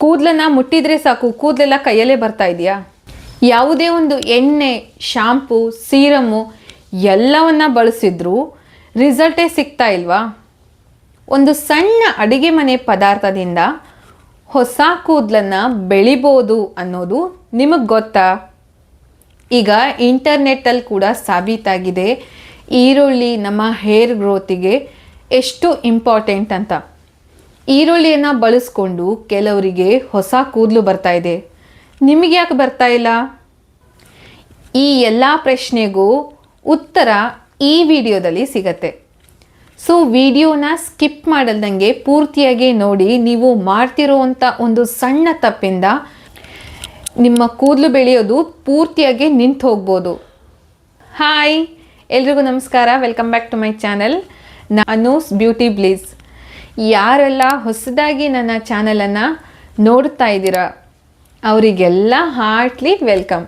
ಕೂದಲನ್ನ ಮುಟ್ಟಿದ್ರೆ ಸಾಕು, ಕೂದಲೆಲ್ಲ ಕೈಯಲ್ಲೇ ಬರ್ತಾ ಇದೆಯಾ? ಯಾವುದೇ ಒಂದು ಎಣ್ಣೆ, ಶಾಂಪು ಸೀರಮ್ಮು ಎಲ್ಲವನ್ನ ಬಳಸಿದ್ರೂ ರಿಸಲ್ಟೇ ಸಿಗ್ತಾ ಇಲ್ವಾ? ಒಂದು ಸಣ್ಣ ಅಡಿಗೆ ಮನೆ ಪದಾರ್ಥದಿಂದ ಹೊಸ ಕೂದಲನ್ನು ಬೆಳಿಬೋದು ಅನ್ನೋದು ನಿಮಗೆ ಗೊತ್ತಾ? ಈಗ ಇಂಟರ್ನೆಟ್ಟಲ್ಲಿ ಕೂಡ ಸಾಬೀತಾಗಿದೆ. ಈರುಳ್ಳಿ, ನಮ್ಮ ಹೇರ್ ಗ್ರೋತಿಗೆ ಎಷ್ಟು ಇಂಪಾರ್ಟೆಂಟ್ ಅಂತ. ಈರುಳ್ಳಿಯನ್ನು ಬಳಸ್ಕೊಂಡು ಕೆಲವರಿಗೆ ಹೊಸ ಕೂದಲು ಬರ್ತಾ ಇದೆ. ನಿಮಗೆ ಯಾಕೆ ಬರ್ತಾ ಇಲ್ಲ? ಈ ಎಲ್ಲ ಪ್ರಶ್ನೆಗೂ ಉತ್ತರ ಈ ವಿಡಿಯೋದಲ್ಲಿ ಸಿಗತ್ತೆ. ಸೊ ವಿಡಿಯೋನ ಸ್ಕಿಪ್ ಮಾಡಲ್ದಂಗೆ ಪೂರ್ತಿಯಾಗಿ ನೋಡಿ, ನೀವು ಮಾಡ್ತಿರೋವಂಥ ಒಂದು ಸಣ್ಣ ತಪ್ಪಿಂದ ನಿಮ್ಮ ಕೂದಲು ಬೆಳೆಯೋದು ಪೂರ್ತಿಯಾಗಿ ನಿಂತು ಹೋಗ್ಬೋದು. ಹಾಯ್ ಎಲ್ರಿಗೂ ನಮಸ್ಕಾರ. Welcome back to my channel ನಾನು ಬ್ಯೂಟಿ ಬ್ಲೀಸ್ ಯಾರೆಲ್ಲ ಹೊಸದಾಗಿ ನನ್ನ ಚಾನಲನ್ನು ನೋಡ್ತಾ ಇದ್ದೀರಾ, ಅವರಿಗೆಲ್ಲ ಹಾರ್ಟ್ಲಿ ವೆಲ್ಕಮ್.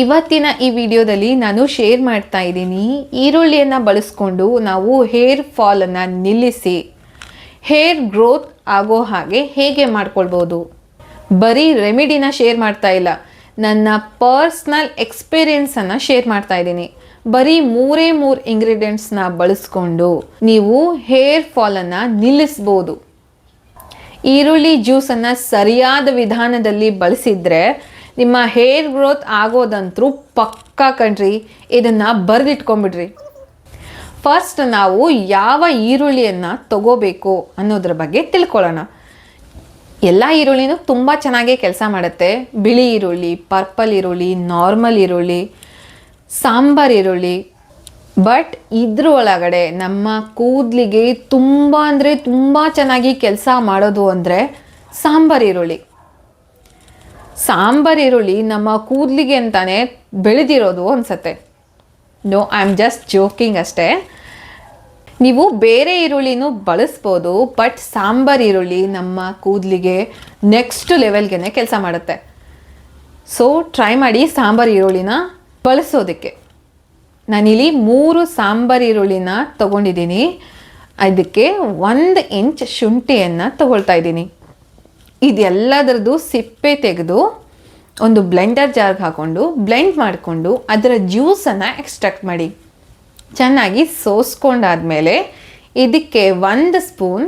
ಇವತ್ತಿನ ಈ ವಿಡಿಯೋದಲ್ಲಿ ನಾನು ಶೇರ್ ಮಾಡ್ತಾ ಇದ್ದೀನಿ, ಈರುಳ್ಳಿಯನ್ನು ಬಳಸ್ಕೊಂಡು ನಾವು ಹೇರ್ ಫಾಲನ್ನು ನಿಲ್ಲಿಸಿ, ಹೇರ್ ಗ್ರೋತ್ ಆಗೋ ಹಾಗೆ ಹೇಗೆ ಮಾಡ್ಕೊಳ್ಬೋದು. ಬರೀ ರೆಮಿಡಿನ ಶೇರ್ ಮಾಡ್ತಾ ಇಲ್ಲ, ನನ್ನ ಪರ್ಸ್ನಲ್ ಎಕ್ಸ್ಪೀರಿಯೆನ್ಸನ್ನು ಶೇರ್ ಮಾಡ್ತಾ ಇದ್ದೀನಿ. ಬರೀ ಮೂರೇ ಮೂರು ಇಂಗ್ರೀಡಿಯೆಂಟ್ಸ್ನ ಬಳಸ್ಕೊಂಡು ನೀವು ಹೇರ್ ಫಾಲನ್ನು ನಿಲ್ಲಿಸ್ಬೋದು. ಈರುಳ್ಳಿ ಜ್ಯೂಸನ್ನು ಸರಿಯಾದ ವಿಧಾನದಲ್ಲಿ ಬಳಸಿದ್ರೆ ನಿಮ್ಮ ಹೇರ್ ಗ್ರೋತ್ ಆಗೋದಂತರೂ ಪಕ್ಕಾ ಕಣ್ರಿ, ಇದನ್ನು ಬರೆದಿಟ್ಕೊಂಬಿಡ್ರಿ. ಫಸ್ಟ್ ನಾವು ಯಾವ ಈರುಳ್ಳಿಯನ್ನು ತಗೋಬೇಕು ಅನ್ನೋದ್ರ ಬಗ್ಗೆ ತಿಳ್ಕೊಳ್ಳೋಣ. ಎಲ್ಲ ಈರುಳ್ಳಿನೂ ತುಂಬ ಚೆನ್ನಾಗೇ ಕೆಲಸ ಮಾಡುತ್ತೆ. ಬಿಳಿ ಈರುಳ್ಳಿ ಪರ್ಪಲ್ ಈರುಳ್ಳಿ ನಾರ್ಮಲ್ ಈರುಳ್ಳಿ ಸಾಂಬಾರ್ ಈರುಳ್ಳಿ ಬಟ್ ಇದ್ರ ಒಳಗಡೆ ನಮ್ಮ ಕೂದಲಿಗೆ ತುಂಬ ಅಂದರೆ ತುಂಬ ಚೆನ್ನಾಗಿ ಕೆಲಸ ಮಾಡೋದು ಅಂದರೆ ಸಾಂಬಾರ್ ಈರುಳ್ಳಿ. ಸಾಂಬಾರ್ ಈರುಳ್ಳಿ ನಮ್ಮ ಕೂದಲಿಗೆ ಅಂತಾನೆ ಬೆಳೆದಿರೋದು ಅನ್ಸತ್ತೆ. No I am just joking ಅಷ್ಟೇ. ನೀವು ಬೇರೆ ಈರುಳ್ಳಿನೂ ಬಳಸ್ಬೋದು ಬಟ್ ಸಾಂಬಾರ್ ಈರುಳ್ಳಿ ನಮ್ಮ ಕೂದಲಿಗೆ ನೆಕ್ಸ್ಟ್ ಲೆವೆಲ್ಗೆ ಕೆಲಸ ಮಾಡುತ್ತೆ. ಸೊ ಟ್ರೈ ಮಾಡಿ ಸಾಂಬಾರ್ ಈರುಳ್ಳಿನ ಬಳಸೋದಕ್ಕೆ. ನಾನಿಲ್ಲಿ ಮೂರು ಸಾಂಬಾರ್ ಈರುಳ್ಳಿನ ತಗೊಂಡಿದ್ದೀನಿ. ಅದಕ್ಕೆ ಒಂದು ಇಂಚ್ ಶುಂಠಿಯನ್ನು ತಗೊಳ್ತಾ ಇದ್ದೀನಿ. ಇದೆಲ್ಲದರದ್ದು ಸಿಪ್ಪೆ ತೆಗೆದು ಒಂದು ಬ್ಲೆಂಡರ್ ಜಾರ್ಗೆ ಹಾಕ್ಕೊಂಡು ಬ್ಲೆಂಡ್ ಮಾಡಿಕೊಂಡು ಅದರ ಜ್ಯೂಸನ್ನು ಎಕ್ಸ್ಟ್ರಾಕ್ಟ್ ಮಾಡಿ. ಚೆನ್ನಾಗಿ ಸೋಸ್ಕೊಂಡಾದಮೇಲೆ ಇದಕ್ಕೆ ಒಂದು ಸ್ಪೂನ್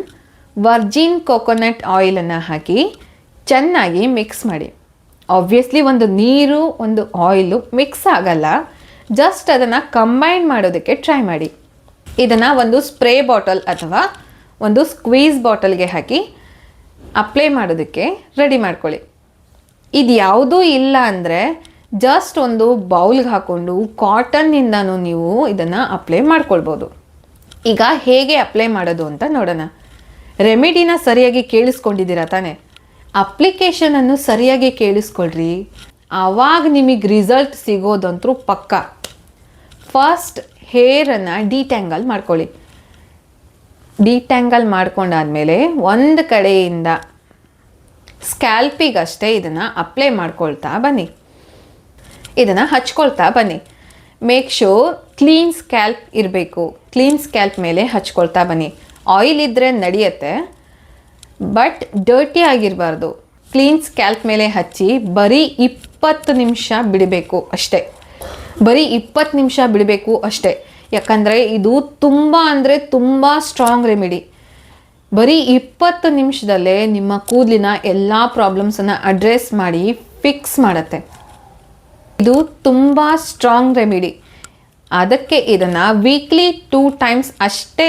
ವರ್ಜಿನ್ ಕೊಕೊನಟ್ ಆಯಿಲನ್ನು ಹಾಕಿ ಚೆನ್ನಾಗಿ ಮಿಕ್ಸ್ ಮಾಡಿ. ಆಬ್ವಿಯಸ್ಲಿ ಒಂದು ನೀರು, ಒಂದು ಆಯಿಲು ಮಿಕ್ಸ್ ಆಗಲ್ಲ. ಜಸ್ಟ್ ಅದನ್ನು ಕಂಬೈನ್ ಮಾಡೋದಕ್ಕೆ ಟ್ರೈ ಮಾಡಿ. ಇದನ್ನು ಒಂದು ಸ್ಪ್ರೇ ಬಾಟಲ್ ಅಥವಾ ಒಂದು ಸ್ಕ್ವೀಸ್ ಬಾಟಲ್ಗೆ ಹಾಕಿ ಅಪ್ಲೈ ಮಾಡೋದಕ್ಕೆ ರೆಡಿ ಮಾಡ್ಕೊಳ್ಳಿ. ಇದು ಯಾವುದೂ ಇಲ್ಲ ಅಂದರೆ ಜಸ್ಟ್ ಒಂದು ಬೌಲ್ಗೆ ಹಾಕ್ಕೊಂಡು ಕಾಟನ್ನಿಂದನೂ ನೀವು ಇದನ್ನು ಅಪ್ಲೈ ಮಾಡ್ಕೊಳ್ಬೋದು. ಈಗ ಹೇಗೆ ಅಪ್ಲೈ ಮಾಡೋದು ಅಂತ ನೋಡೋಣ. ರೆಮಿಡಿನ ಸರಿಯಾಗಿ ಕೇಳಿಸ್ಕೊಂಡಿದ್ದೀರಾ ತಾನೇ? ಅಪ್ಲಿಕೇಶನನ್ನು ಸರಿಯಾಗಿ ಕೇಳಿಸ್ಕೊಳ್ರಿ. ಆವಾಗ ನಿಮಗೆ ರಿಸಲ್ಟ್ ಸಿಗೋದಂತರೂ ಪಕ್ಕ. ಫಸ್ಟ್ ಹೇರನ್ನು ಡಿಟ್ಯಾಂಗಲ್ ಮಾಡ್ಕೊಳ್ಳಿ. ಡಿಟ್ಯಾಂಗಲ್ ಮಾಡ್ಕೊಂಡಾದ್ಮೇಲೆ ಒಂದು ಕಡೆಯಿಂದ ಸ್ಕ್ಯಾಲ್ಪಿಗಷ್ಟೇ ಇದನ್ನು ಅಪ್ಲೈ ಮಾಡ್ಕೊಳ್ತಾ ಬನ್ನಿ. ಇದನ್ನು ಹಚ್ಕೊಳ್ತಾ ಬನ್ನಿ. ಮೇಕ್ ಶೋ ಕ್ಲೀನ್ ಸ್ಕ್ಯಾಲ್ಪ್ ಇರಬೇಕು. ಕ್ಲೀನ್ ಸ್ಕ್ಯಾಲ್ಪ್ ಮೇಲೆ ಹಚ್ಕೊಳ್ತಾ ಬನ್ನಿ. ಆಯಿಲ್ ಇದ್ದರೆ ನಡೆಯುತ್ತೆ. ಬಟ್ ಡರ್ಟಿ ಆಗಿರಬಾರ್ದು. ಕ್ಲೀನ್ ಸ್ಕ್ಯಾಲ್ಪ್ ಮೇಲೆ ಹಚ್ಚಿ ಬರೀ ಇಪ್ಪತ್ತು ನಿಮಿಷ ಬಿಡಬೇಕು ಅಷ್ಟೇ. ಬರೀ ಇಪ್ಪತ್ತು ನಿಮಿಷ ಬಿಡಬೇಕು ಅಷ್ಟೇ. ಯಾಕಂದರೆ ಇದು ತುಂಬ ಅಂದರೆ ತುಂಬ ಸ್ಟ್ರಾಂಗ್ ರೆಮಿಡಿ ಬರೀ ಇಪ್ಪತ್ತು ನಿಮಿಷದಲ್ಲೇ ನಿಮ್ಮ ಕೂದಲಿನ ಎಲ್ಲ ಪ್ರಾಬ್ಲಮ್ಸನ್ನು ಅಡ್ರೆಸ್ ಮಾಡಿ ಫಿಕ್ಸ್ ಮಾಡುತ್ತೆ. ಇದು ತುಂಬ ಸ್ಟ್ರಾಂಗ್ ರೆಮಿಡಿ ಅದಕ್ಕೆ ಇದನ್ನು ವೀಕ್ಲಿ ಟೂ ಟೈಮ್ಸ್ ಅಷ್ಟೇ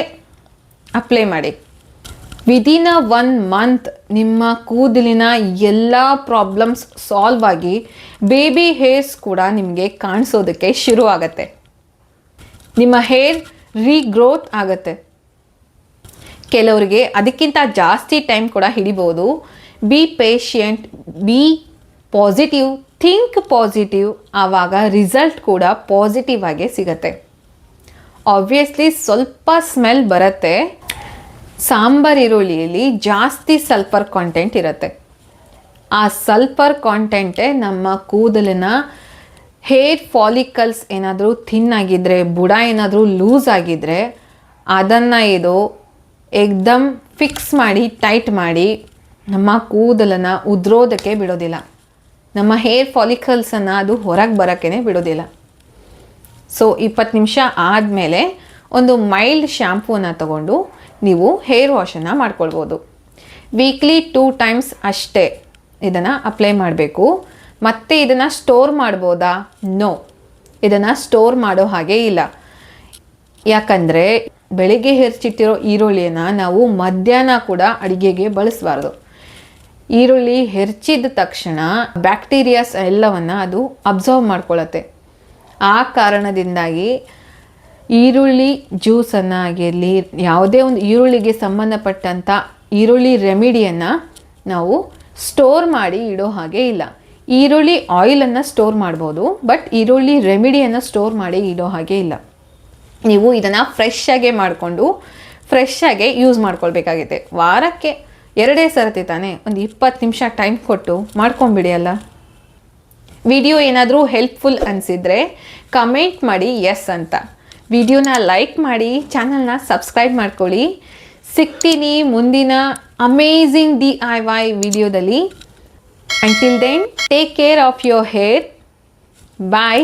ಅಪ್ಲೈ ಮಾಡಿ. ವಿದಿನ್ ಅ ಒನ್ ಮಂತ್ ನಿಮ್ಮ ಕೂದಲಿನ ಎಲ್ಲ ಪ್ರಾಬ್ಲಮ್ಸ್ ಸಾಲ್ವ್ ಆಗಿ ಬೇಬಿ ಹೇರ್ಸ್ ಕೂಡ ನಿಮಗೆ ಕಾಣಿಸೋದಕ್ಕೆ ಶುರು ಆಗತ್ತೆ. ನಿಮ್ಮ ಹೇರ್ ರೀಗ್ರೋತ್ ಆಗುತ್ತೆ. ಕೆಲವರಿಗೆ ಅದಕ್ಕಿಂತ ಜಾಸ್ತಿ ಟೈಮ್ ಕೂಡ ಹಿಡಿಬೋದು. Be patient be positive think positive ಆವಾಗ ರಿಸಲ್ಟ್ ಕೂಡ ಪಾಸಿಟಿವ್ ಆಗೇ ಸಿಗತ್ತೆ. ಆಬ್ವಿಯಸ್ಲಿ ಸ್ವಲ್ಪ ಸ್ಮೆಲ್ ಬರುತ್ತೆ. ಸಾಂಬಾರ್ ಈರುಳ್ಳಿಯಲ್ಲಿ ಜಾಸ್ತಿ ಸಲ್ಫರ್ ಕಾಂಟೆಂಟ್ ಇರುತ್ತೆ. ಆ ಸಲ್ಫರ್ ಕಾಂಟೆಂಟೇ ನಮ್ಮ ಕೂದಲಿನ ಹೇರ್ ಫಾಲಿಕಲ್ಸ್ ಏನಾದರೂ ಥಿನ್ ಆಗಿದ್ದರೆ ಬುಡ ಏನಾದರೂ ಲೂಸ್ ಆಗಿದ್ದರೆ ಅದನ್ನು ಇದು ಎಕ್ದಮ್ ಫಿಕ್ಸ್ ಮಾಡಿ ಟೈಟ್ ಮಾಡಿ ನಮ್ಮ ಕೂದಲನ್ನು ಉದ್ರೋದಕ್ಕೆ ಬಿಡೋದಿಲ್ಲ. ನಮ್ಮ ಹೇರ್ ಫಾಲಿಕಲ್ಸನ್ನು ಅದು ಹೊರಗೆ ಬರೋಕ್ಕೇ ಬಿಡೋದಿಲ್ಲ. ಸೊ ಇಪ್ಪತ್ತು ನಿಮಿಷ ಆದಮೇಲೆ ಒಂದು ಮೈಲ್ಡ್ ಶ್ಯಾಂಪೂನ ತಗೊಂಡು ನೀವು ಹೇರ್ ವಾಶನ್ನು ಮಾಡ್ಕೊಳ್ಬೋದು. ವೀಕ್ಲಿ ಟೂ ಟೈಮ್ಸ್ ಅಷ್ಟೇ ಇದನ್ನು ಅಪ್ಲೈ ಮಾಡಬೇಕು. ಮತ್ತೆ ಇದನ್ನು ಸ್ಟೋರ್ ಮಾಡ್ಬೋದಾ? ನೋ ಇದನ್ನು ಸ್ಟೋರ್ ಮಾಡೋ ಹಾಗೆ ಇಲ್ಲ. ಯಾಕಂದರೆ ಬೆಳಿಗ್ಗೆ ಹೆರ್ಚಿಟ್ಟಿರೋ ಈರುಳ್ಳಿಯನ್ನು ನಾವು ಮಧ್ಯಾಹ್ನ ಕೂಡ ಅಡುಗೆಗೆ ಬಳಸಬಾರ್ದು. ಈರುಳ್ಳಿ ಹೆಚ್ಚಿದ ತಕ್ಷಣ ಬ್ಯಾಕ್ಟೀರಿಯಾಸ್ ಎಲ್ಲವನ್ನು ಅದು ಅಬ್ಸರ್ವ್ ಮಾಡ್ಕೊಳ್ಳುತ್ತೆ ಆ ಕಾರಣದಿಂದಾಗಿ ಈರುಳ್ಳಿ ಜ್ಯೂಸನ್ನು ಆಗಿರಲಿ ಯಾವುದೇ ಒಂದು ಈರುಳ್ಳಿಗೆ ಸಂಬಂಧಪಟ್ಟಂಥ ಈರುಳ್ಳಿ ರೆಮಿಡಿಯನ್ನು ನಾವು ಸ್ಟೋರ್ ಮಾಡಿ ಇಡೋ ಹಾಗೆ ಇಲ್ಲ. ಈರುಳ್ಳಿ ಆಯಿಲನ್ನು ಸ್ಟೋರ್ ಮಾಡ್ಬೋದು, ಬಟ್ ಈರುಳ್ಳಿ ರೆಮಿಡಿಯನ್ನು ಸ್ಟೋರ್ ಮಾಡಿ ಇಡೋ ಹಾಗೆ ಇಲ್ಲ. ನೀವು ಇದನ್ನು ಫ್ರೆಶ್ ಆಗೇ ಮಾಡಿಕೊಂಡು, ಫ್ರೆಶ್ ಆಗೇ ಯೂಸ್ ಮಾಡ್ಕೊಳ್ಬೇಕಾಗಿದೆ ವಾರಕ್ಕೆ ಎರಡೇ ಸರತಿ ತಾನೇ, ಒಂದು ಇಪ್ಪತ್ತು ನಿಮಿಷ ಟೈಮ್ ಕೊಟ್ಟು ಮಾಡ್ಕೊಂಬಿಡಿ ಅಲ್ಲ ವಿಡಿಯೋ ಏನಾದರೂ ಹೆಲ್ಪ್ಫುಲ್ ಅನಿಸಿದರೆ ಕಮೆಂಟ್ ಮಾಡಿ ಎಸ್ ಅಂತ. ವಿಡಿಯೋನ ಲೈಕ್ ಮಾಡಿ, ಚಾನಲ್ನ ಸಬ್ಸ್ಕ್ರೈಬ್ ಮಾಡ್ಕೊಳ್ಳಿ. ಸಿಗ್ತೀನಿ ಮುಂದಿನ ಅಮೇಝಿಂಗ್ ಡಿ ಐ ವೈ ವಿಡಿಯೋದಲ್ಲಿ. Until then take care of your hair bye